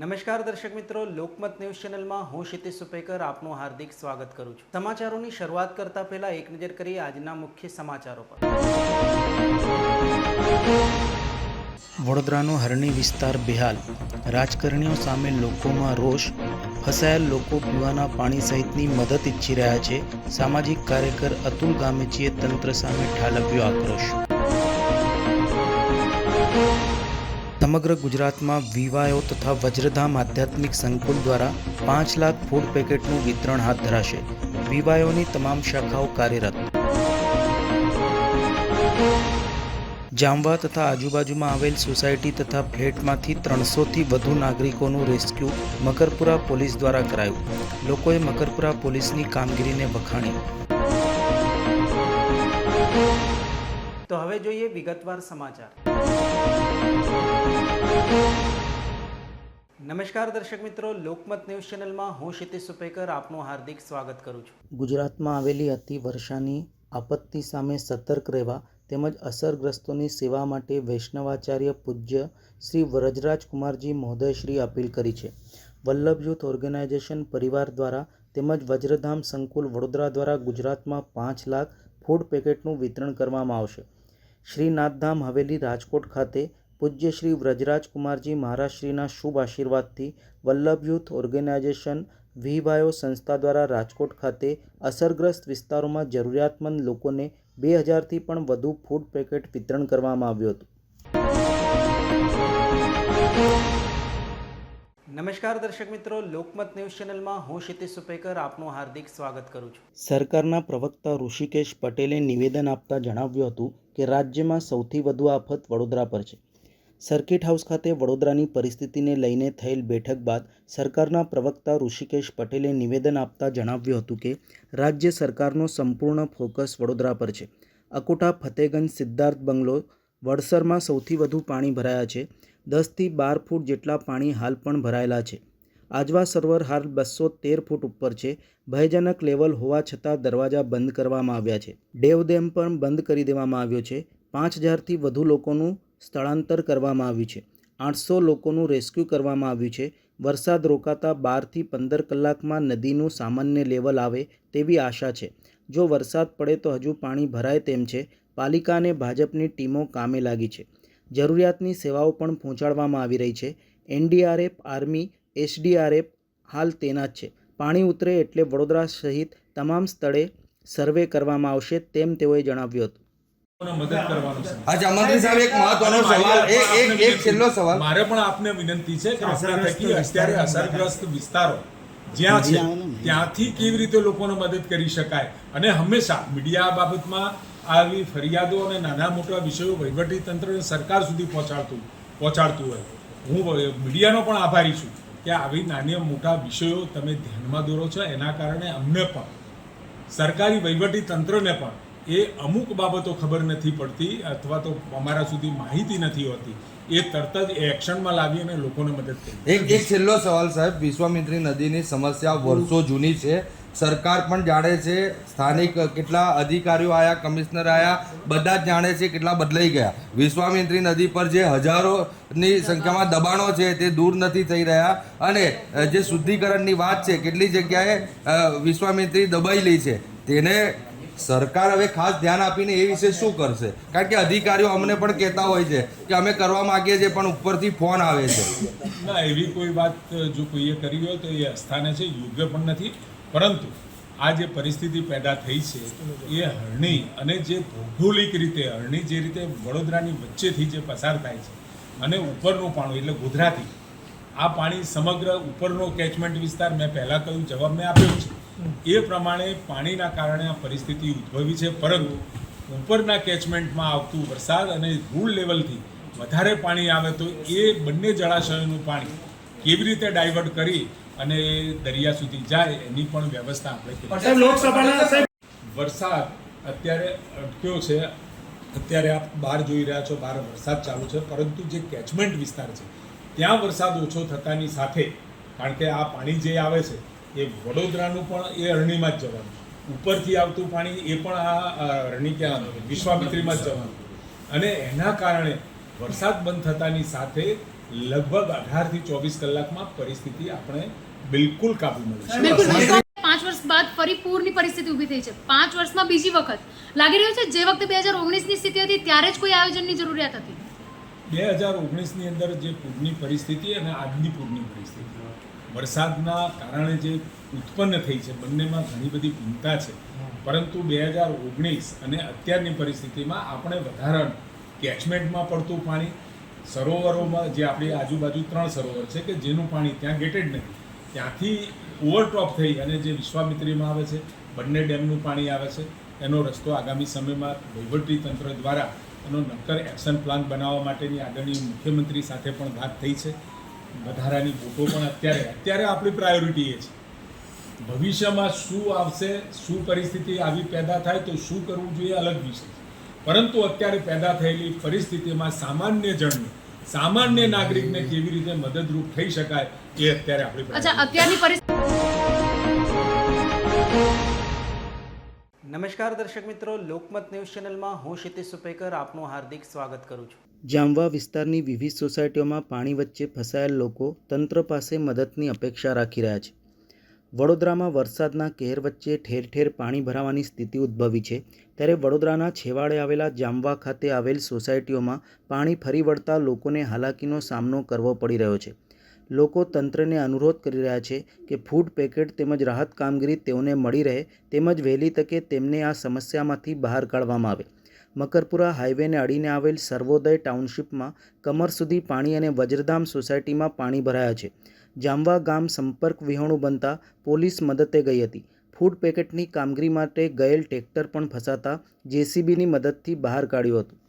નમસ્કાર દર્શક મિત્રો, લોકમત ન્યૂઝ ચેનલમાં હું ક્ષિતિજ સુપેકર આપનું હાર્દિક સ્વાગત કરું છું. સમાચારોની શરૂઆત કરતા પહેલા એક નજર કરીએ આજના મુખ્ય સમાચારો પર. વડોદરાનો હરણી વિસ્તાર બેહાલ. રાજકારણીઓ સામે લોકોમાં રોષ. ફસાયેલ લોકો પીવાના પાણી સહિતની મદદ ઈચ્છી રહ્યા છે. સામાજિક કાર્યકર અતુલ ગામેચીએ તંત્ર સામે ઠાલવ્યો આક્રોશ. સમગ્ર ગુજરાતમાં વિવાયો તથા વજ્રધામ આધ્યાત્મિક સંકુલ દ્વારા પાંચ લાખ ફૂડ પેકેટનું વિતરણ હાથ ધરાશે. વિવાયોની તમામ શાખાઓ કાર્યરત. જામવા તથા આજુબાજુમાં આવેલ સોસાયટી તથા ફ્લેટમાંથી ત્રણસોથી વધુ નાગરિકોનું રેસ્ક્યુ મકરપુરા પોલીસ દ્વારા કરાયું. લોકોએ મકરપુરા પોલીસની કામગીરીને વખાણી. તો હવે જોઈએ વિગતવાર સમાચાર. નમસ્કાર દર્શક મિત્રો, લોકમત ન્યૂઝ ચેનલમાં હું ક્ષિતિશ સુપેકર આપનું હાર્દિક સ્વાગત કરું છું. ગુજરાતમાં આવેલી અતિવર્ષાની આપત્તિ સામે સતર્ક રહેવા તેમજ અસરગ્રસ્તોની સેવા માટે વૈષ્ણવાચાર્ય પૂજ્ય શ્રી વ્રજરાજકુમારજી મહોદયશ્રી અપીલ કરી છે. વલ્લભ યુથ ઓર્ગેનાઇઝેશન પરિવાર દ્વારા તેમજ વજ્રધામ સંકુલ વડોદરા દ્વારા ગુજરાતમાં પાંચ લાખ ફૂડ પેકેટનું વિતરણ કરવામાં આવશે. શ્રી નાથધામ હવેલી રાજકોટ ખાતે પૂજ્ય શ્રી વ્રજરાજ કુમારજી મહારાજશ્રીના શુભ આશીર્વાદથી વલ્લભ યુથ ઓર્ગેનાઇઝેશન વિવાયો સંસ્થા દ્વારા રાજકોટ ખાતે અસરગ્રસ્ત વિસ્તારોમાં જરૂરિયાતમંદ લોકોને બે હજારથી પણ વધુ ફૂડ પેકેટ વિતરણ કરવામાં આવ્યું હતું. નમસ્કાર દર્શક મિત્રો લોકમત ન્યૂઝ ચેનલમાં હું ક્ષિતિશ સુપેકર આપનું હાર્દિક સ્વાગત કરું છું. સરકારના પ્રવક્તા ઋષિકેશ પટેલે નિવેદન આપતા જણાવ્યું હતું કે રાજ્યમાં સૌથી વધુ આફત વડોદરા પર છે. સર્કિટ હાઉસ ખાતે વડોદરાની પરિસ્થિતિને લઈને થયેલ બેઠક બાદ સરકારના પ્રવક્તા ઋષિકેશ પટેલે નિવેદન આપતા જણાવ્યું હતું કે, રાજ્ય સરકારનો સંપૂર્ણ ફોકસ વડોદરા પર છે. અકોટા, ફતેગંજ, સિદ્ધાર્થ બંગલો, વડસરમાં સૌથી વધુ પાણી ભરાયા છે. દસથી બાર ફૂટ જેટલા પાણી હાલ પણ ભરાયેલા છે. આજવા સરોવર હાલ બસો તેર ફૂટ ઉપર છે. ભયજનક લેવલ હોવા છતાં દરવાજા બંધ કરવામાં આવ્યા છે. ડેવડેમ પણ બંધ કરી દેવામાં આવ્યો છે. પાંચ હજારથી વધુ લોકોનું સ્થળાંતર કરવામાં આવ્યું છે. આઠસો લોકોનું રેસ્ક્યુ કરવામાં આવ્યું છે. વરસાદ રોકાતા બારથી પંદર કલાકમાં નદીનું સામાન્ય લેવલ આવે તેવી આશા છે. જો વરસાદ પડે તો હજુ પાણી ભરાય તેમ છે. પાલિકા અને ભાજપની ટીમો કામે લાગી છે. જરૂરિયાતની સેવાઓ પણ પહોંચાડવામાં આવી રહી છે. એનડીઆરએફ, આર્મી, એસડીઆરએફ હાલ તેનાત છે. પાણી ઉતરે એટલે વડોદરા સહિત તમામ સ્થળે સર્વે કરવામાં આવશે તેમ તેઓએ જણાવ્યું હતું. અચ્છા મંત્રી સાહેબ એક મહત્વનો સવાલ એક એક એક છેલ્લો સવાલ. મારે પણ આપને વિનંતી છે કે આપણા થકી અત્યારે અસરગ્રસ્ત વિસ્તારો જ્યાં છે ત્યાંથી કેવી રીતે લોકોને મદદ કરી શકાય? અને હંમેશા મીડિયા બાબતમાં આવી ફરિયાદો અને નાના મોટા વિષયો વહીવટી તંત્ર સરકાર સુધી પહોંચાડતું પહોંચાડતું હોય. હું મીડિયાનો પણ આભારી છું કે આવી નાની મોટા વિષયો તમે ધ્યાનમાં દોરો છો. એના કારણે અમને પણ સરકારી વહીવટી તંત્રને પણ એ અમુક બાબતો ખબર નથી પડતી અથવા તો અમારા સુધી માહિતી નથી હોતી. એ તરત જ એક્શનમાં લાવી અને લોકોને મદદ કરી એક એક છેલ્લો સવાલ સાહેબ, વિશ્વામિત્રી નદીની સમસ્યા વર્ષો જૂની છે. સરકાર પણ જાણે છે સ્થાનિક કેટલા અધિકારીઓ આયા, કમિશનર આયા, બધા જ જાણે છે કેટલા બદલાઈ ગયા. વિશ્વામિત્રી નદી પર જે હજારોની સંખ્યામાં દબાણો છે તે દૂર નથી થઈ રહ્યા. અને જે શુદ્ધિકરણની વાત છે, કેટલી જગ્યાએ વિશ્વામિત્રી વિશ્વામિત્રી દબાયેલી છે. તેને સરકાર હવે ખાસ ધ્યાન આપીને એ વિશે શું કરશે? કારણ કે અધિકારીઓ અમને પણ કહેતા હોય છે કે અમે કરવા માંગીએ છીએ, પણ ઉપરથી ફોન આવે છે. ના, એવી કોઈ વાત જો કોઈએ કરી હોય તો એ અસ્થાને છે, યોગ્ય પણ નથી. પરંતુ આ જે પરિસ્થિતિ પેદા થઈ છે, એ હરણી અને જે ભૌગોલિક રીતે, હરણી જે રીતે વડોદરાની વચ્ચેથી જે પસાર થાય છે, અને ઉપરનું પાણી, એટલે ગોધરાથી આ પાણી સમગ્ર ઉપરનો કેચમેન્ટ વિસ્તાર મેં પહેલાં કહ્યું જવાબ મેં આપ્યો છે. એ પ્રમાણે પાણીના કારણે આ પરિસ્થિતિ ઉદ્ભવી છે પરંતુ ઉપરના કેચમેન્ટમાં આવતું વરસાદ અને રૂલ લેવલથી વધારે પાણી આવે તો એ બંને જળાશયોનું પાણી કેવી રીતે ડાયવર્ટ કરી અને દરિયા સુધી જાય એની પણ વ્યવસ્થા આપણે કરી. વરસાદ અત્યારે અટક્યો છે. અત્યારે આપ બહાર જોઈ રહ્યા છો બહાર વરસાદ ચાલુ છે પરંતુ જે કેચમેન્ટ વિસ્તાર છે ત્યાં વરસાદ ઓછો થતાની સાથે કારણ કે આ પાણી જે આવે છે એ વડોદરાનું પણ એ અરણીમાં જ જવાનું ઉપરથી આવતું પાણી એ પણ આ અરણી ક્યાં વિશ્વામિત્રીમાં જ જવાનું અને એના કારણે વરસાદ બંધ થતાની સાથે લગભગ અઢારથી ચોવીસ કલાકમાં પરિસ્થિતિ આપણે બિલકુલ કાબૂમાં બિલકુલ. પાંચ વર્ષ બાદ ફરી પૂરની પરિસ્થિતિ ઊભી થઈ છે. પાંચ વર્ષમાં બીજી વખત. લાગી રહ્યું છે જે વખતે બે હજાર ઓગણીસની સ્થિતિ હતી ત્યારે જ કોઈ આયોજનની જરૂરિયાત હતી? બે હજાર ઓગણીસની અંદર જે પૂરની પરિસ્થિતિ અને આજની પૂરની પરિસ્થિતિ. વરસાદના કારણે જે ઉત્પન્ન થઈ છે, બંનેમાં ઘણી બધી ભિન્નતા છે. પરંતુ બે હજાર ઓગણીસ અને અત્યારની પરિસ્થિતિમાં આપણે વધારાનું કેચમેન્ટમાં પડતું પાણી, સરોવરોમાં જે આપણી આજુબાજુ ત્રણ સરોવર છે કે જેનું પાણી ત્યાં ગેટેડ નથી. ત્યાંથી ઓવરટોપ થઈ અને જે વિશ્વામિત્રીમાં આવે છે, બંને ડેમનું પાણી આવે છે. એનો રસ્તો આગામી સમયમાં વહીવટી તંત્ર દ્વારા એનો નક્કર એક્શન પ્લાન બનાવવા માટેની આદરણીય મુખ્યમંત્રી સાથે પણ વાત થઈ છે. વધારાની બોટો પણ અત્યારે અત્યારે આપણી પ્રાયોરિટી એ છે. ભવિષ્યમાં શું આવશે શું પરિસ્થિતિ આવી પેદા થાય તો શું કરવું જોઈએ અલગ વિષય પરંતુ અત્યારે પેદા થયેલી પરિસ્થિતિમાં સામાન્ય જણને સામાન્ય નાગરિકને કેવી રીતે મદદરૂપ થઈ શકાય એ અત્યારે આપણી અચ્છા અત્યારની પરિસ્થિતિ નમસ્કાર દર્શક મિત્રો, લોકમત ન્યૂઝ ચેનલમાં હું ક્ષિતિજ સુપેકર આપનું હાર્દિક સ્વાગત કરું છું. જામવા વિસ્તારની વિવિધ સોસાયટીઓમાં પાણી વચ્ચે ફસાયેલ લોકો તંત્ર પાસે મદદની અપેક્ષા રાખી રહ્યા છે. વડોદરામાં વરસાદના કહેર વચ્ચે ઠેર ઠેર પાણી ભરાવાની સ્થિતિ ઉદ્ભવી છે. ત્યારે વડોદરાના છેવાડે આવેલા જામવા ખાતે આવેલ સોસાયટીઓમાં પાણી ફરી વળતા લોકોને હાલાકીનો સામનો કરવો પડી રહ્યો છે. લોકો તંત્રને અનુરોધ કરી રહ્યા છે કે ફૂડ પેકેટ તેમજ રાહત કામગીરી તેઓને મળી રહે તેમજ વહેલી તકે તેમને આ સમસ્યામાંથી બહાર કાઢવામાં આવે. મકરપુરા હાઈવેને અડીને આવેલ સર્વોદય ટાઉનશીપમાં કમર સુધી પાણી અને વજ્રધામ સોસાયટીમાં પાણી ભરાયા છે. જામવા ગામ સંપર્ક વિહોણું બનતા પોલીસ મદદે ગઈ હતી. ફૂડ પેકેટની કામગીરી માટે ગયેલ ટ્રેક્ટર પણ ફસાતા જેસીબીની મદદથી બહાર કાઢ્યું હતું.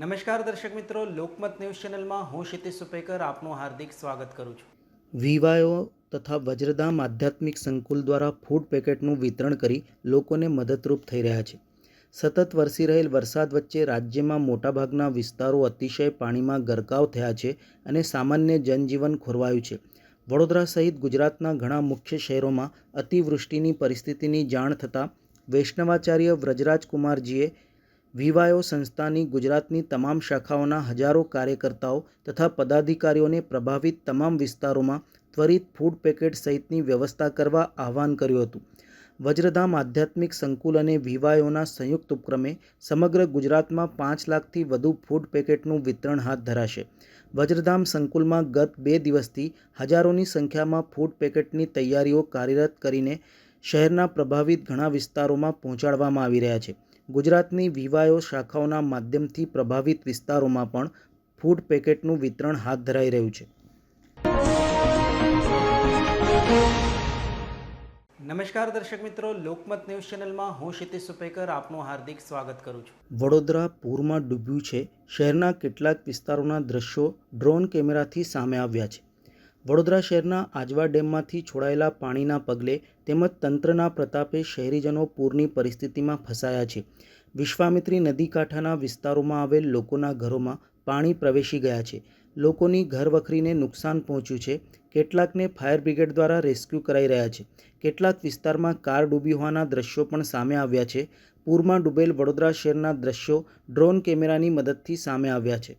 નમસ્કાર દર્શક મિત્રો, લોકમત ન્યૂઝ ચેનલમાં હું ક્ષિતિજ સુપેકર આપનું હાર્દિક સ્વાગત કરું છું. વિવાયો તથા વજ્રધામ આધ્યાત્મિક સંકુલ દ્વારા ફૂડ પેકેટનું વિતરણ કરી લોકોને મદદરૂપ થઈ રહ્યા છે. સતત વરસી રહેલ વરસાદ વચ્ચે રાજ્યમાં મોટાભાગના વિસ્તારો અતિશય પાણીમાં ગરકાવ થયા છે અને સામાન્ય જનજીવન ખોરવાયું છે. વડોદરા સહિત ગુજરાતના ઘણા મુખ્ય શહેરોમાં અતિવૃષ્ટિની પરિસ્થિતિની જાણ થતાં વૈષ્ણવાચાર્ય વ્રજરાજકુમારજીએ વિવાયો સંસ્થાની ગુજરાતની તમામ શાખાઓના હજારો કાર્યકર્તાઓ તથા પદાધિકારીઓને પ્રભાવિત તમામ વિસ્તારોમાં ત્વરિત ફૂડ પેકેટ સહિતની વ્યવસ્થા કરવા આહવાન કર્યું હતું. વજ્રધામ આધ્યાત્મિક સંકુલ અને વિવાયોના સંયુક્ત ઉપક્રમે સમગ્ર ગુજરાતમાં પાંચ લાખથી વધુ ફૂડ પેકેટનું વિતરણ હાથ ધરાશે. વજ્રધામ સંકુલમાં ગત બે દિવસથી હજારોની સંખ્યામાં ફૂડ પેકેટની તૈયારીઓ કાર્યરત કરીને શહેરના પ્રભાવિત ઘણા વિસ્તારોમાં પહોંચાડવામાં આવી રહ્યા છે. ગુજરાતની વિવાયો શાખાઓના માધ્યમથી પ્રભાવિત વિસ્તારોમાં પણ ફૂડ પેકેટનું વિતરણ હાથ ધરાઈ રહ્યું છે. નમસ્કાર દર્શક મિત્રો લોકમત ન્યૂઝ ચેનલમાં હું ક્ષિતિજ સુપેકર આપનું હાર્દિક સ્વાગત કરું છું. વડોદરા પૂરમાં ડૂબ્યું છે. શહેરના કેટલાક વિસ્તારોના દ્રશ્યો ડ્રોન કેમેરાથી સામે આવ્યા છે. વડોદરા શહેરના આજવા ડેમમાંથી છોડાયેલા પાણીના પગલે તેમજ તંત્રના પ્રતાપે શહેરીજનો પૂરની પરિસ્થિતિમાં ફસાયા છે. વિશ્વામિત્રી નદી કાંઠાના વિસ્તારોમાં આવેલ લોકોના ઘરોમાં પાણી પ્રવેશી ગયા છે. લોકોની ઘરવખરીને નુકસાન પહોંચ્યું છે. કેટલાકને ફાયર બ્રિગેડ દ્વારા રેસ્ક્યુ કરાઈ રહ્યા છે. કેટલાક વિસ્તારમાં કાર ડૂબી હોવાના દ્રશ્યો પણ સામે આવ્યા છે. પૂરમાં ડૂબેલ વડોદરા શહેરના દ્રશ્યો ડ્રોન કેમેરાની મદદથી સામે આવ્યા છે.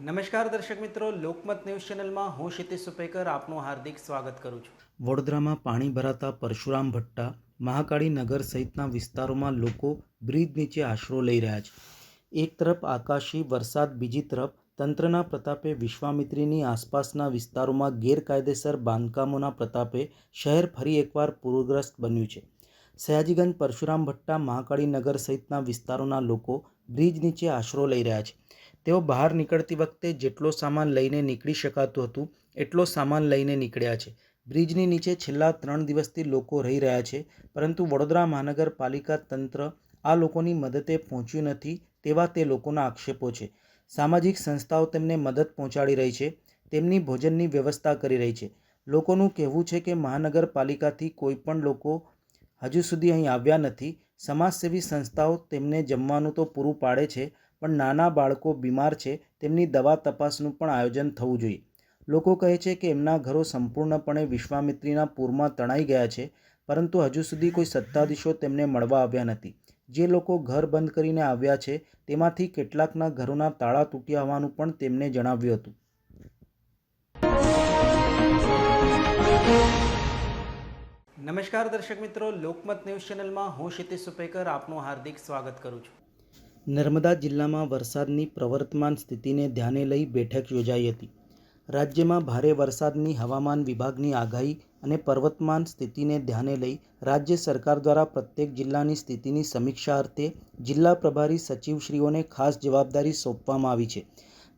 નમસ્કાર દર્શક મિત્રો, લોકમત ન્યૂઝ ચેનલમાં હું ક્ષિતિશ સુપેકર આપનું હાર્દિક સ્વાગત કરું છું. વડોદરામાં પાણી ભરાતા પરશુરામ ભટ્ટા મહાકાળી નગર સહિતના વિસ્તારોમાં લોકો બ્રિજ નીચે આશરો લઈ રહ્યા છે. એક તરફ આકાશી વરસાદ, બીજી તરફ તંત્રના પ્રતાપે વિશ્વામિત્રીની આસપાસના વિસ્તારોમાં ગેરકાયદેસર બાંધકામોના પ્રતાપે શહેર ફરી એકવાર પૂરગ્રસ્ત બન્યું છે. સયાજીગંજ પરશુરામ ભટ્ટા મહાકાળી નગર સહિતના વિસ્તારોના લોકો બ્રિજ નીચે આશરો લઈ રહ્યા છે. તેઓ બહાર નીકળતી વખતે જેટલો સામાન લઈને નીકળી શકાતું હતું, એટલો સામાન લઈને નીકળ્યા છે. બ્રિજની નીચે છેલ્લા ત્રણ દિવસથી લોકો રહી રહ્યા છે, પરંતુ વડોદરા મહાનગરપાલિકા તંત્ર આ લોકોની મદદે પહોંચ્યું નથી તેવા તે લોકોના આક્ષેપો છે. સામાજિક સંસ્થાઓ તેમને મદદ પહોંચાડી રહી છે, તેમની ભોજનની વ્યવસ્થા કરી રહી છે. લોકોનું કહેવું છે કે મહાનગરપાલિકાથી કોઈ પણ લોકો હજુ સુધી અહીં આવ્યા નથી. સમાજસેવી સંસ્થાઓ તેમને જમવાનું તો પૂરું પાડે છે પણ નાના બાળકો બીમાર છે, તેમની દવા તપાસનું પણ આયોજન થવું જોઈએ. લોકો કહે છે કે એમના ઘરો સંપૂર્ણપણે વિશ્વામિત્રીના પૂરમાં તણાઈ ગયા છે, પરંતુ હજુ સુધી કોઈ સત્તાધીશો તેમને મળવા આવ્યા નથી. જે લોકો ઘર બંધ કરીને આવ્યા છે, તેમાંથી કેટલાકના ઘરોના તાળા તૂટ્યા હોવાનું પણ તેમને જણાવ્યું હતું. નમસ્કાર દર્શક મિત્રો, લોકમત ન્યૂઝ ચેનલમાં હું ક્ષિતિશ સુપેકર આપનું હાર્દિક સ્વાગત કરું છું. નર્મદા જિલ્લામાં વરસાદની પ્રવર્તમાન સ્થિતિને ધ્યાને લઈ બેઠક યોજાઈ હતી. રાજ્યમાં ભારે વરસાદની હવામાન વિભાગની આગાહી અને પર્વતમાન સ્થિતિને ધ્યાને લઈ રાજ્ય સરકાર દ્વારા પ્રત્યેક જિલ્લાની સ્થિતિની સમીક્ષા અર્થે જિલ્લા પ્રભારી સચિવશ્રીઓને ખાસ જવાબદારી સોંપવામાં આવી છે.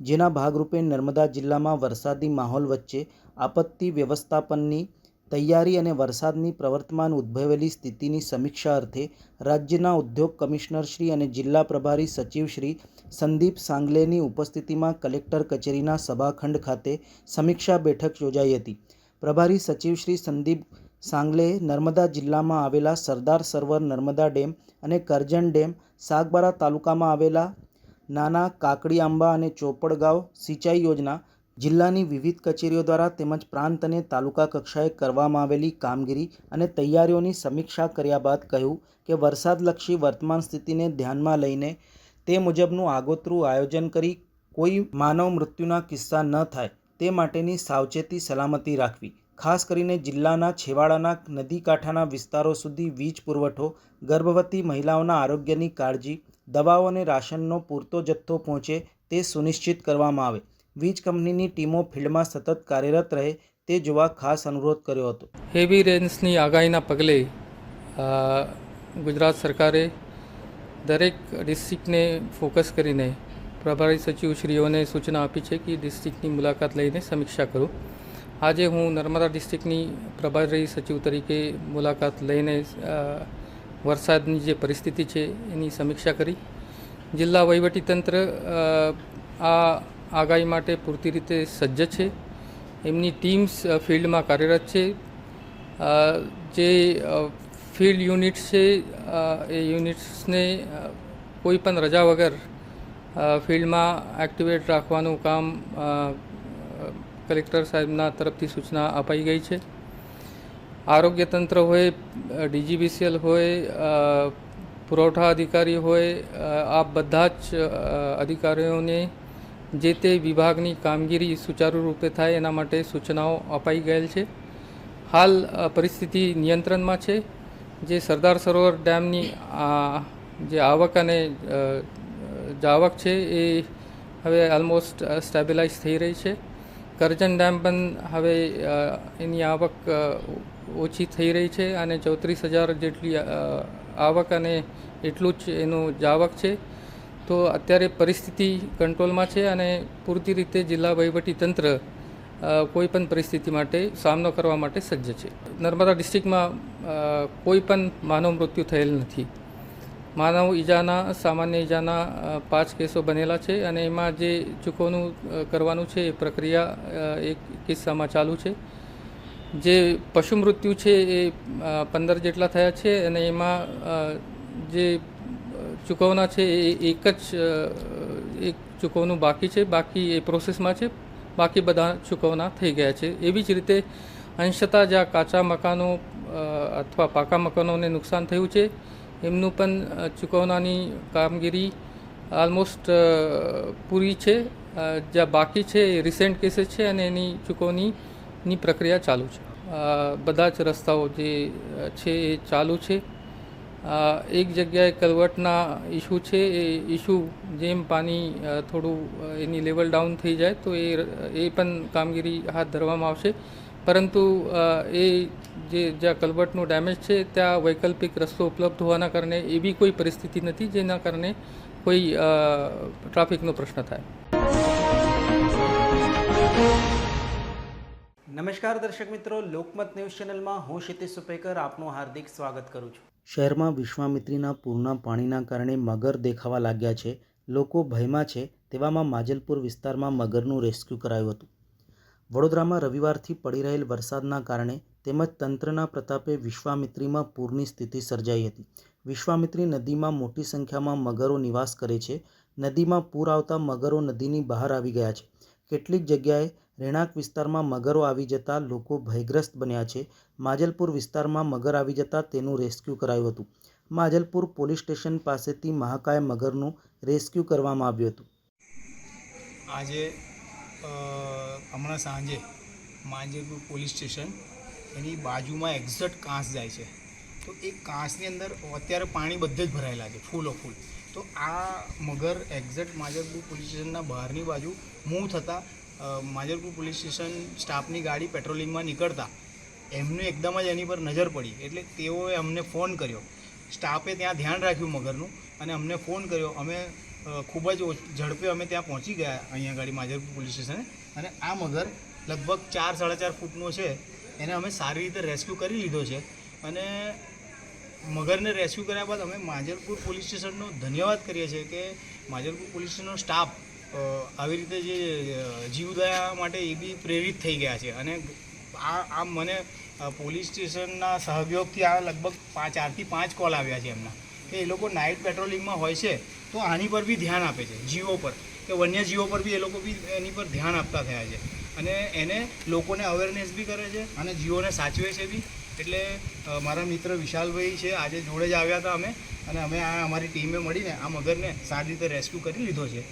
જેના ભાગરૂપે નર્મદા જિલ્લામાં વરસાદી માહોલ વચ્ચે આપત્તિ વ્યવસ્થાપનની તૈયારી અને વરસાદની પ્રવર્તમાન ઉદ્ભવેલી સ્થિતિની સમીક્ષા અર્થે રાજ્યના ઉદ્યોગ કમિશનરશ્રી અને જિલ્લા પ્રભારી સચિવશ્રી સંદીપ સાંગલેની ઉપસ્થિતિમાં કલેક્ટર કચેરીના સભાખંડ ખાતે સમીક્ષા બેઠક યોજાઈ હતી. પ્રભારી સચિવશ્રી સંદીપ સાંગલે નર્મદા જિલ્લામાં આવેલા સરદાર સરોવર નર્મદા ડેમ અને કરજણ ડેમ, સાગબારા તાલુકામાં આવેલા નાના કાકડી આંબા અને ચોપડગાંવ સિંચાઈ યોજના જિલ્લાની વિવિધ કચેરીઓ દ્વારા તેમજ પ્રાંત અને તાલુકા કક્ષાએ કરવામાં આવેલી કામગીરી અને તૈયારીઓની સમીક્ષા કર્યા બાદ કહ્યું કે વરસાદલક્ષી વર્તમાન સ્થિતિને ધ્યાનમાં લઈને તે મુજબનું આગોતરું આયોજન કરી કોઈ માનવ મૃત્યુના કિસ્સા ન થાય તે માટેની સાવચેતી સલામતી રાખવી. ખાસ કરીને જિલ્લાના છેવાડાના નદી કાંઠાના વિસ્તારો સુધી વીજ પુરવઠો, ગર્ભવતી મહિલાઓના આરોગ્યની કાળજી, દવાઓ અને રાશનનો પૂરતો જથ્થો પહોંચે તે સુનિશ્ચિત કરવામાં આવે. વીજ કંપનીની ટીમો ફિલ્ડમાં સતત કાર્યરત રહે તે જોવા ખાસ અનુરોધ કર્યો હતો. હેવી રેન્સની આગાહીના પગલે ગુજરાત સરકારે દરેક ડિસ્ટ્રિક્ટને ફોકસ કરીને પ્રભારી સચિવશ્રીઓને સૂચના આપી છે કે ડિસ્ટ્રિક્ટની મુલાકાત લઈને સમીક્ષા કરો. આજે હું નર્મદા ડિસ્ટ્રિક્ટની પ્રભારી સચિવ તરીકે મુલાકાત લઈને વરસાદની જે પરિસ્થિતિ છે એની સમીક્ષા કરી. જિલ્લા વહીવટીતંત્ર આ આગાહી માટે પૂરતી રીતે સજ્જ છે. એમની ટીમ્સ ફિલ્ડમાં કાર્યરત છે. જે ફિલ્ડ યુનિટ્સ છે એ યુનિટ્સને કોઈ પણ રજા વગર ફિલ્ડમાં એક્ટિવેટ રાખવાનું કામ કલેક્ટર સાહેબના તરફથી સૂચના અપાઈ ગઈ છે. આરોગ્ય તંત્ર હોય ડીજીબીસીએલ હોય પુરવઠા અધિકારી હોય આ બધા જ અધિકારીઓને જે તે વિભાગની કામગીરી સુચારુ રૂપે થાય એના માટે સૂચનાઓ અપાઈ ગયેલ છે. હાલ પરિસ્થિતિ નિયંત્રણમાં છે. જે સરદાર સરોવર ડેમની જે આવક અને જાવક છે એ હવે ઓલમોસ્ટ સ્ટેબિલાઇઝ થઈ રહી છે. કરજણ ડેમ પણ હવે એની આવક ઓછી થઈ રહી છે અને ચોત્રીસ હજાર જેટલી આવક અને એટલું જ એનું જાવક છે. તો અત્યારે પરિસ્થિતિ કંટ્રોલમાં છે અને પૂરતી રીતે જિલ્લા તંત્ર કોઈ પણ પરિસ્થિતિ માટે સામનો કરવા માટે સજ્જ છે. નર્મદા ડિસ્ટ્રિક્ટમાં કોઈ પણ માનવ મૃત્યુ થયેલ નથી. માનવ ઈજાના, સામાન્ય ઈજાના પાંચ કેસો બનેલા છે અને એમાં જે ચૂકવણું કરવાનું છે એ પ્રક્રિયા એક કિસ્સામાં ચાલુ છે. જે પશુ મૃત્યુ છે એ પંદર જેટલા થયા છે અને એમાં જે ચૂકવણા છે એ એક જ એક ચૂકવવાનું બાકી છે. બાકી એ પ્રોસેસમાં છે. બાકી બધા ચૂકવણા થઈ ગયા છે. એવી જ રીતે અંશતા જ્યાં કાચા મકાનો અથવા પાકા મકાનોને નુકસાન થયું છે, એમનું પણ ચૂકવણાની કામગીરી ઓલમોસ્ટ પૂરી છે. જ્યાં બાકી છે એ રિસેન્ટ કેસીસ છે અને એની ચૂકવણીની પ્રક્રિયા ચાલુ છે. બધા જ રસ્તાઓ જે છે એ ચાલુ છે. એક જગ્યાએ કરવટના ઇસ્યુ છે, એ ઇસ્યુ જેમ પાણી થોડું એની લેવલ ડાઉન થઈ જાય તો એ એ પણ કામગીરી હાથ ધરવામાં આવશે. પરંતુ એ જે જ્યાં કલવટનું ડેમેજ છે, ત્યાં વૈકલ્પિક રસ્તો ઉપલબ્ધ હોવાના કારણે એવી કોઈ પરિસ્થિતિ નથી જેના કારણે કોઈ ટ્રાફિકનો પ્રશ્ન થાય. નમસ્કાર દર્શક મિત્રો, લોકમત ન્યૂઝ ચેનલમાં હું ક્ષિતિશ સુપેકર આપનું હાર્દિક સ્વાગત કરું છું. શહેરમાં વિશ્વામિત્રીના પૂરના પાણીના કારણે મગર દેખાવા લાગ્યા છે. લોકો ભયમાં છે તેવામાં માજલપુર વિસ્તારમાં મગરનું રેસ્ક્યુ કરાયું હતું. વડોદરામાં રવિવારથી પડી રહેલ વરસાદના કારણે તેમજ તંત્રના પ્રતાપે વિશ્વામિત્રીમાં પૂરની સ્થિતિ સર્જાઈ હતી. વિશ્વામિત્રી નદીમાં મોટી સંખ્યામાં મગરો નિવાસ કરે છે. નદીમાં પૂર આવતા મગરો નદીની બહાર આવી ગયા છે. કેટલીક જગ્યાએ રહેણાંક વિસ્તારમાં મગરો આવી જતા લોકો ભયગ્રસ્ત બન્યા છે. માજલપુર વિસ્તારમાં મગર આવી જતા તેનું રેસ્ક્યુ કરાયું હતું. માજલપુર પોલીસ સ્ટેશન પાસેથી મહાકાય મગરનું રેસ્ક્યુ કરવામાં આવ્યું હતું. આજે હમણાં સાંજે માજલપુર પોલીસ સ્ટેશન એની બાજુમાં એક્ઝેક્ટ કાંસ જાય છે. તો એ કાંસની અંદર અત્યારે પાણી બધે જ ભરાયેલા છે ફૂલો ફૂલ તો આ મગર એક્ઝેક્ટ માજલપુર પોલીસ સ્ટેશનના બહારની બાજુ મૂવ થતાં અ, માજરપુર પોલીસ સ્ટેશન સ્ટાફની ગાડી પેટ્રોલિંગમાં નીકળતા એમને એકદમ જ એની પર નજર પડી એટલે તેઓએ અમને ફોન કર્યો. સ્ટાફે ત્યાં ધ્યાન રાખ્યું મગરનું અને અમને ફોન કર્યો. અમે ખૂબ જ ઝડપે અમે ત્યાં પહોંચી ગયા અહીંયા ગાડી માજરપુર પોલીસ સ્ટેશને અને આ મગર લગભગ ચાર સાડા ચાર ફૂટનો છે. એને અમે સારી રીતે રેસ્ક્યુ કરી લીધો છે અને મગરને રેસ્ક્યુ કર્યા બાદ અમે માજલપુર પોલીસ સ્ટેશનનો ધન્યવાદ કરીએ છીએ કે માજલપુર પોલીસ સ્ટેશનનો સ્ટાફ આવી રીતે જે જીવદયા માટે એ બી પ્રેરિત થઈ ગયા છે. અને આ આ મને પોલીસ સ્ટેશનના સહયોગથી આ લગભગ પાંચ, ચારથી પાંચ કોલ આવ્યા છે એમના. કે એ લોકો નાઇટ પેટ્રોલિંગમાં હોય છે, તો આની પર બી ધ્યાન આપે છે, જીવો પર. કે વન્ય જીવો પર બી એ લોકો બી એની પર ધ્યાન આપતા થયા છે. અને એને લોકોને અવેરનેસ બી કરે છે, અને જીવોને સાચવે છે બી. એટલે મારા મિત્ર વિશાલભાઈ છે, આજે જોડે જ આવ્યા હતા અમે. અને અમે આ અમારી ટીમે મળીને આ મગરને સારી રીતે રેસ્ક્યુ કરી લીધો છે.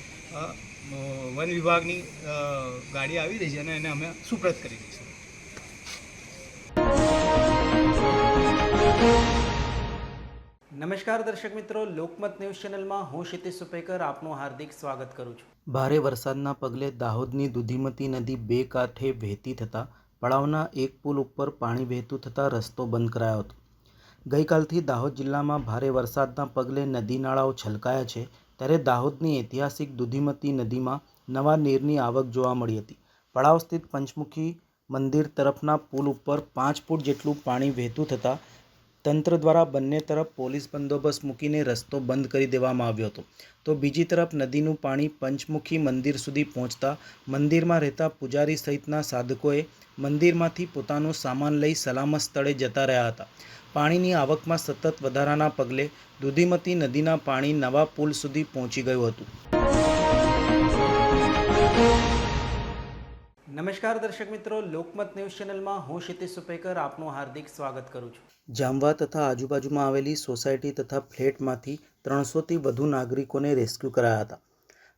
વન વિભાગની ગાડી આવી રહી છે અને એને અમે સુપ્રત કરી દઈશું નમસ્કાર દર્શક મિત્રો લોકમત ન્યૂઝ ચેનલમાં હું ક્ષિતિશ સુપેકર આપનું હાર્દિક સ્વાગત કરું છું. ભારે વરસાદના પગલે દાહોદની દુધીમતી નદી બે કાંઠે વહેતી થતાં પડાવના એક પુલ ઉપર પાણી વહેતું થતાં રસ્તો બંધ કરાયો હતો. ગઈકાલથી દાહોદ જિલ્લામાં ભારે વરસાદના પગલે નદી નાળાઓ છલકાયા છે. ત્યારે દાહોદની ઐતિહાસિક દુધીમતી નદીમાં નવા નીરની આવક જોવા મળી હતી. પડાવ સ્થિત પંચમુખી મંદિર તરફના પુલ ઉપર પાંચ ફૂટ જેટલું પાણી વહેતું થતાં તંત્ર દ્વારા બંને તરફ પોલીસ બંદોબસ્ત મૂકીને રસ્તો બંધ કરી દેવામાં આવ્યો હતો. તો બીજી તરફ નદીનું પાણી પંચમુખી મંદિર સુધી પહોંચતા મંદિરમાં રહેતા પૂજારી સહિતના સાધકોએ મંદિરમાંથી પોતાનો સામાન લઈ સલામત સ્થળે જતા રહ્યા હતા. પાણીની આવકમાં સતત વધારાના પગલે દુધીમતી નદીના પાણી નવા પુલ સુધી પહોંચી ગયું હતું. નમસ્કાર દર્શક મિત્રો લોકમત ન્યૂઝ ચેનલમાં હું ક્ષિતિશ સુપેકર આપનું હાર્દિક સ્વાગત કરું છું. જામવા તથા આજુબાજુમાં આવેલી સોસાયટી તથા ફ્લેટમાંથી ત્રણસોથી વધુ નાગરિકોને રેસ્ક્યુ કરાયા હતા.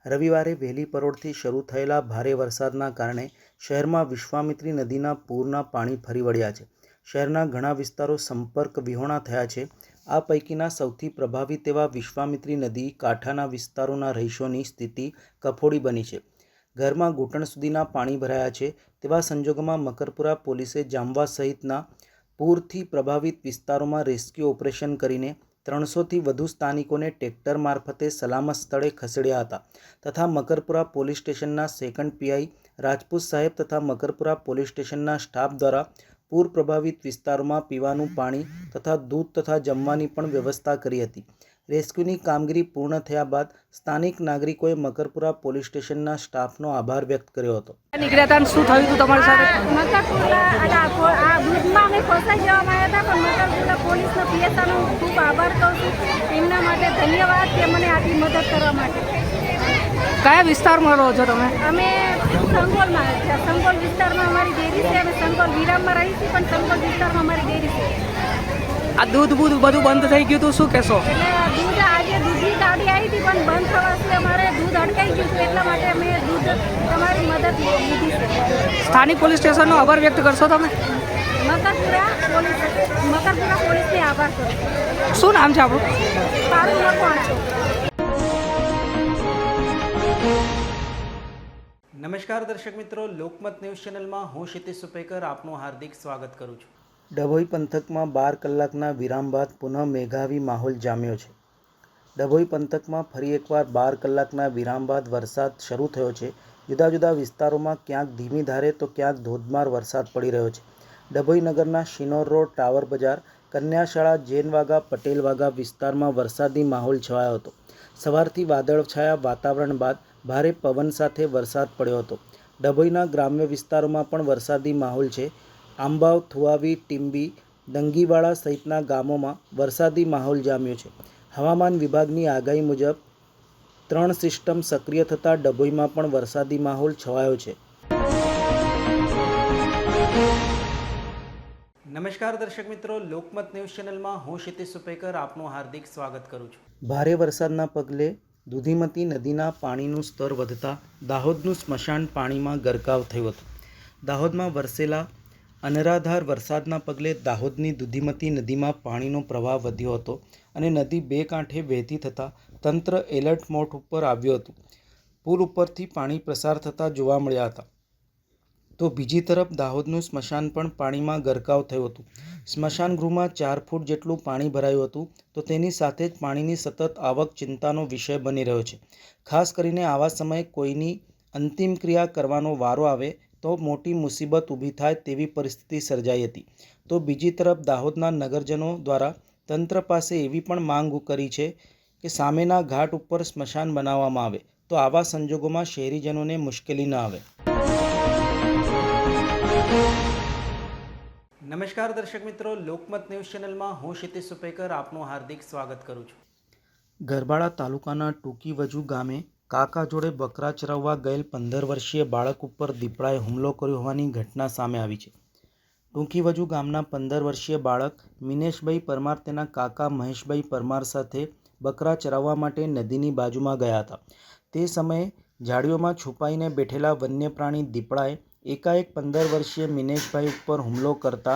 રવિવારે વહેલી પરોળથી શરૂ થયેલા ભારે વરસાદના કારણે શહેરમાં વિશ્વામિત્રી નદીના પૂરના પાણી ફરી વળ્યા છે. શહેરના ઘણા વિસ્તારો સંપર્ક વિહોણા થયા છે. આ પૈકીના સૌથી પ્રભાવિત એવા વિશ્વામિત્રી નદી કાંઠાના વિસ્તારોના રહીશોની સ્થિતિ કફોડી બની છે. ઘરમાં ઘૂંટણ સુધીના પાણી ભરાયા છે. તેવા સંજોગોમાં મકરપુરા પોલીસે જામવા સહિતના પૂરથી પ્રભાવિત વિસ્તારોમાં રેસ્ક્યુ ઓપરેશન કરીને ત્રણસોથી વધુ સ્થાનિકોને ટ્રેક્ટર મારફતે સલામત સ્થળે ખસેડ્યા હતા તથા મકરપુરા પોલીસ સ્ટેશનના સેકન્ડ પીઆઈ રાજપૂત સાહેબ તથા મકરપુરા પોલીસ સ્ટેશનના સ્ટાફ દ્વારા પૂર પ્રભાવિત વિસ્તારોમાં પીવાનું પાણી તથા દૂધ તથા જમવાની પણ વ્યવસ્થા કરી હતી. રેસ્ક્યુની કામગીરી પૂર્ણ થયા બાદ સ્થાનિક નાગરિકોએ મકરપુરા પોલીસ સ્ટેશનના સ્ટાફનો આભાર વ્યક્ત કર્યો હતો. નીકળ્યા હતા શું થયું હતું તમારી સાથે? મકરપુરા આ પો- અમે ફસાઈ જવામાં આવ્યા હતા પણ મકરપુરા પોલીસનો પીએસઆનો ખૂબ આભાર કહું છું. એમના માટે ધન્યવાદ કે મને આટલી મદદ કરવા માટે. કયા વિસ્તારમાં રહો છો તમે? અમે સંગોલમાં. વિસ્તારમાં અમારી ડેરી છે. અમે સંગોલ વિરામમાં રહી છીએ પણ સંગોલ વિસ્તારમાં અમારી ડેરી છે. આ દૂધ બૂધ બધું બંધ થઈ ગયું હતું શું કહેશો? એટલે દૂધ આજે દૂધની ગાડી આવી હતી પણ બંધ થવાથી અમારે દૂધ અટકાઈ ગયું હતું એટલા માટે અમે દૂધ તમારી મદદ લીધી છે. સ્થાનિક પોલીસ સ્ટેશનનો આભાર વ્યક્ત કરશો તમે? મકરપુરા પોલીસ મકરપુરા પોલીસને આભાર કરો શું નામ છે આપણું? સારું લખવા છો? નમસ્કાર દર્શક મિત્રો, લોકમત ન્યૂઝ ચેનલમાં હું ક્ષિતિશ સુપેકર આપનું હાર્દિક સ્વાગત કરું છું. ડભોઈ પંથકમાં બાર કલાકના વિરામ બાદ પુનઃ મેઘાવી માહોલ જામ્યો છે. ડભોઈ પંથકમાં ફરી એકવાર બાર કલાકના વિરામ બાદ વરસાદ શરૂ થયો છે. જુદા જુદા વિસ્તારોમાં ક્યાંક ધીમી ધારે તો ક્યાંક ધોધમાર વરસાદ પડી રહ્યો છે. ડભોઈ નગરના શિનોર રોડ, ટાવર બજાર, કન્યાશાળા, જૈનવાગા, પટેલવાગા વિસ્તારમાં વરસાદી માહોલ છવાયો હતો. સવારથી વાદળછાયા વાતાવરણ બાદ ભારે પવન સાથે વરસાદ પડ્યો હતો. ડભોઈના ગ્રામ્ય વિસ્તારોમાં પણ વરસાદી માહોલ છે. આંબાવ થુવાવી ટીંબી દંગીવાડા સહિતના ગામોમાં વરસાદી માહોલ જામ્યો છે. હવામાન વિભાગની આગાહી મુજબ ત્રણ સિસ્ટમ સક્રિય થતાં ડભોઈમાં પણ વરસાદી માહોલ છવાયો છે. નમસ્કાર દર્શક મિત્રો લોકમત ન્યૂઝ ચેનલમાં હું ક્ષિતિજ સુપેકર આપનું હાર્દિક સ્વાગત કરું છું. ભારે વરસાદના પગલે દૂધીમતી નદીના પાણીનું સ્તર વધતા દાહોદનું સ્મશાન પાણીમાં ગરકાવ થયું હતું. દાહોદમાં વરસેલા અનરાધાર વરસાદના પગલે દાહોદની દુધીમતી નદીમાં પાણીનો પ્રવાહ વધ્યો હતો અને નદી બે કાંઠે વહેતી થતાં તંત્ર એલર્ટ મોડ ઉપર આવ્યું હતું. પુલ ઉપરથી પાણી પ્રસાર થતાં જોવા મળ્યા હતા. તો બીજી તરફ દાહોદનું સ્મશાન પણ પાણીમાં ગરકાવ થયું હતું. સ્મશાન ગૃહમાં ચાર ફૂટ જેટલું પાણી ભરાયું હતું, તો તેની સાથે જ પાણીની સતત આવક ચિંતાનો વિષય બની રહ્યો છે. ખાસ કરીને આવા સમયે કોઈની અંતિમ ક્રિયા કરવાનો વારો આવે, તો મોટી મુસીબત ઊભી થાય તેવી પરિસ્થિતિ સર્જાઈ હતી. તો બીજી તરફ દાહોદના નગરજનો દ્વારા તંત્ર પાસે એવી પણ માંગ કરી છે કે સામેના ઘાટ ઉપર સ્મશાન બનાવવામાં આવે, તો આવા સંજોગોમાં શહેરીજનોને મુશ્કેલી ન આવે. નમસ્કાર દર્શક મિત્રો, લોકમત ન્યૂઝ ચેનલમાં હું ક્ષિતિશ સુપેકર આપનું હાર્દિક સ્વાગત કરું છું. ગરબાડા તાલુકાના ટૂંકી વજુ ગામે કાકા જોડે બકરા ચરાવવા ગયેલ પંદર વર્ષીય બાળક ઉપર દીપડાએ હુમલો કર્યો હોવાની ઘટના સામે આવી છે. ટૂંકી વજુ ગામના પંદર વર્ષીય બાળક મિનેશભાઈ પરમાર તેના કાકા મહેશભાઈ પરમાર સાથે બકરા ચરાવવા માટે નદીની બાજુમાં ગયા હતા. તે સમયે ઝાડીઓમાં છુપાઈને બેઠેલા વન્ય પ્રાણી દીપડાએ એકાએક પંદર વર્ષીય મિનેશભાઈ ઉપર હુમલો કરતા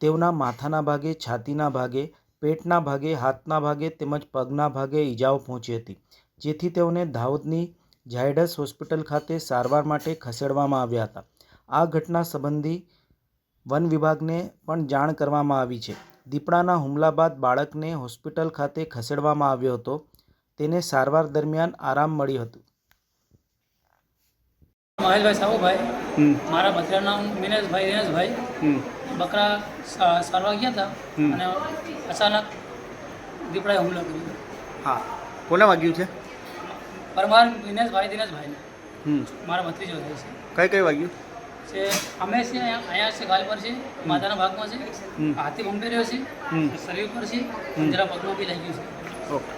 તેઓના માથાના ભાગે, છાતીના ભાગે, પેટના ભાગે, હાથના ભાગે તેમજ પગના ભાગે ઈજાઓ પહોંચી હતી, જેથી તેઓને દાહોદની ઝાયડસ હોસ્પિટલ ખાતે સારવાર માટે ખસેડવામાં આવ્યા હતા. આ ઘટના સંબંધી વન વિભાગને પણ જાણ કરવામાં આવી છે. દીપડાના હુમલા બાદ બાળકને હોસ્પિટલ ખાતે ખસેડવામાં આવ્યો હતો. તેને સારવાર દરમિયાન આરામ મળ્યો હતો. મહેશભાઈ સાહુભાઈ મારા ભત્રીજાનું નામ મિનેશભાઈ દિનેશભાઈ બકરા સારવા ગયા હતા અને અચાનક દીપડાએ હુમલો કર્યો. હા. કોને વાગ્યું છે? પરમાર મિનેશભાઈ દિનેશભાઈને. મારા ભત્રીજો થાય છે. કઈ કઈ વાગ્યું? છે અમે છે અહીંયા અહીંયા છે ગાલ પર છે માથાના ભાગમાં છે. હાથી ભંભે રહ્યો છે. શરીર પર છે. જરા પગમાં બી લાગ્યું છે. ઓકે.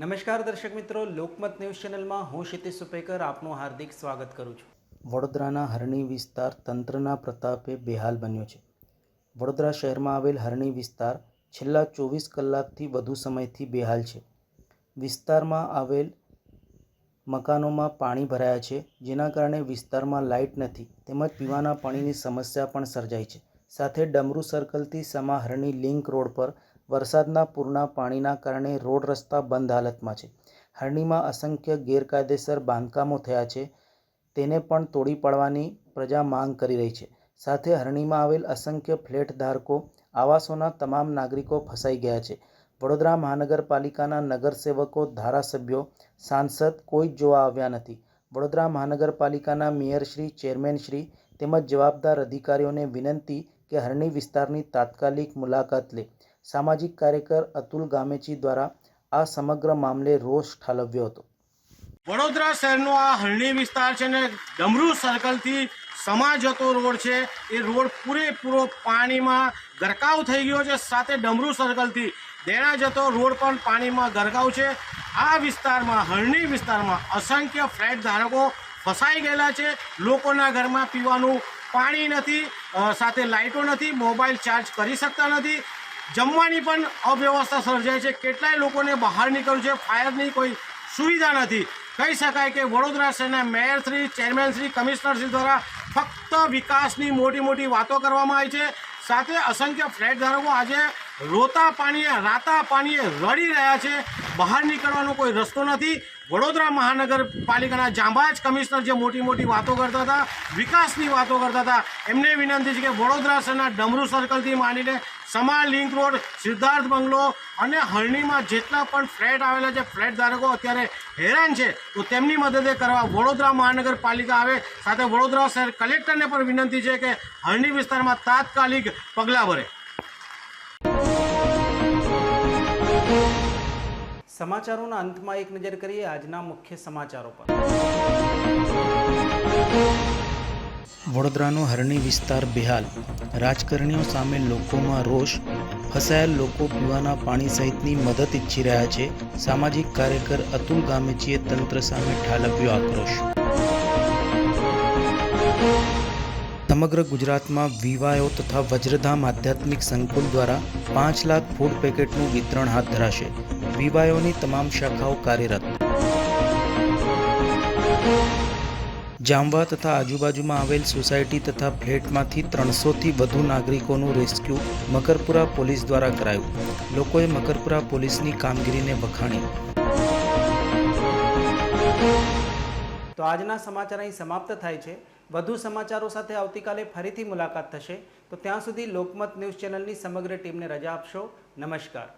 નમસ્કાર દર્શક મિત્રો, લોકમત ન્યૂઝ ચેનલમાં હું ક્ષિતિશ સુપેકર આપનું હાર્દિક સ્વાગત કરું છું. વડોદરાના હરણી વિસ્તાર તંત્રના પ્રતાપે બેહાલ બન્યો છે. વડોદરા શહેરમાં આવેલ હરણી વિસ્તાર છેલ્લા ચોવીસ કલાકથી વધુ સમયથી બેહાલ છે. વિસ્તારમાં આવેલ મકાનોમાં પાણી ભરાયા છે, જેના કારણે વિસ્તારમાં લાઇટ નથી તેમજ પીવાના પાણીની સમસ્યા પણ સર્જાઈ છે. સાથે ડમરૂ સર્કલથી સમા હરણી લિંક રોડ પર વરસાદના પૂરના પાણીના કારણે રોડ રસ્તા બંધ હાલતમાં છે. હરણીમાં અસંખ્ય ગેરકાયદેસર બાંધકામો થયા છે. તેને પણ તોડી પાડવાની પ્રજા માંગ કરી રહી છે. સાથે હરણીમાં આવેલ અસંખ્ય ફ્લેટ ધારકો આવાસોના તમામ નાગરિકો ફસાઈ ગયા છે. વડોદરા મહાનગરપાલિકાના નગરસેવકો, ધારાસભ્યો, સાંસદ કોઈ જ જોવા આવ્યા નથી. વડોદરા મહાનગરપાલિકાના મેયરશ્રી ચેરમેનશ્રી તેમજ જવાબદાર અધિકારીઓને વિનંતી કે હરણી વિસ્તારની તાત્કાલિક મુલાકાત લે. સામાજિક કાર્યકર અતુલ ગામેચી દ્વારા આ સમગ્ર મામલે રોષ ઠાલવ્યો હતો. વડોદરા શહેરનો આ હરણી વિસ્તાર છે ને ડમરૂ સર્કલથી સમા જતો રોડ છે, એ રોડ પૂરેપૂરો પાણીમાં ગરકાવ થઈ ગયો છે, સાથે ડમરૂ સર્કલથી દેણા જતો રોડ પણ પાણીમાં ગરકાવ છે. આ વિસ્તારમાં હરણી વિસ્તારમાં અસંખ્ય ફ્લેટ ધારકો ફસાઈ ગયેલા છે. લોકોના ઘરમાં પીવાનું પાણી નથી સાથે લાઇટો નથી, મોબાઈલ ચાર્જ કરી શકતા નથી. જમવાની પણ અવ્યવસ્થા સર્જાય છે. કેટલાય લોકોને બહાર નીકળવું છે. ફાયરની કોઈ સુવિધા નથી. કહી શકાય કે વડોદરા શહેરના શ્રી કમિશનર શ્રી દ્વારા ફક્ત વિકાસની મોટી મોટી વાતો કરવામાં આવી છે. સાથે અસંખ્ય ફ્લેટ ધારકો આજે રોતા પાણીએ, રાતા પાણીએ રડી રહ્યા છે. બહાર નીકળવાનો કોઈ રસ્તો નથી. વડોદરા મહાનગરપાલિકાના જાંબાજ કમિશનર જે મોટી મોટી વાતો કરતા હતા, વિકાસની વાતો કરતા હતા, એમને વિનંતી છે કે વડોદરા શહેરના ડમરૂ સર્કલથી માંડીને Sama link road, Siddharth bungalow અને હરણીમાં જેટલા પણ ફ્લેટ આવેલા છે, ફ્લેટ ધારકો અત્યારે હેરાન છે. તો તેમની મદદે કરવા વડોદરા મહાનગરપાલિકા આવે. સાથે વડોદરા શહેર કલેક્ટરને પણ વિનંતી છે કે હરણી વિસ્તારમાં તાત્કાલિક પગલાં ભરે. સમાચારોના અંતમાં એક નજર કરીએ આજના મુખ્ય સમાચારો પર. વડોદરાનો હરણી વિસ્તાર બેહાલ. રાજકારણીઓ સામે લોકોમાં રોષ. ફસાયેલ લોકો પીવાના પાણી સહિતની મદદ ઈચ્છી રહ્યા છે. સામાજિક કાર્યકર અતુલ ગામેચીએ તંત્ર સામે ઠાલવ્યો આક્રોશ. સમગ્ર ગુજરાતમાં વિવાયો તથા વજ્રધામ આધ્યાત્મિક સંકુલ દ્વારા પાંચ લાખ ફૂડ પેકેટનું વિતરણ હાથ ધરાશે. વિવાયોની તમામ શાખાઓ કાર્યરત. જામવા તથા આજુબાજુમાં આવેલ સોસાયટી તથા ફ્લેટમાંથી ત્રણસોથી વધુ નાગરિકોનું રેસ્ક્યુ મકરપુરા પોલીસ દ્વારા કરાયું. લોકોએ મકરપુરા પોલીસની કામગીરીને વખાણી. તો આજના સમાચાર અહીં સમાપ્ત થાય છે. વધુ સમાચારો સાથે આવતીકાલે ફરીથી મુલાકાત થશે. તો ત્યાં સુધી લોકમત ન્યૂઝ ચેનલની સમગ્ર ટીમને રજા આપશો. નમસ્કાર.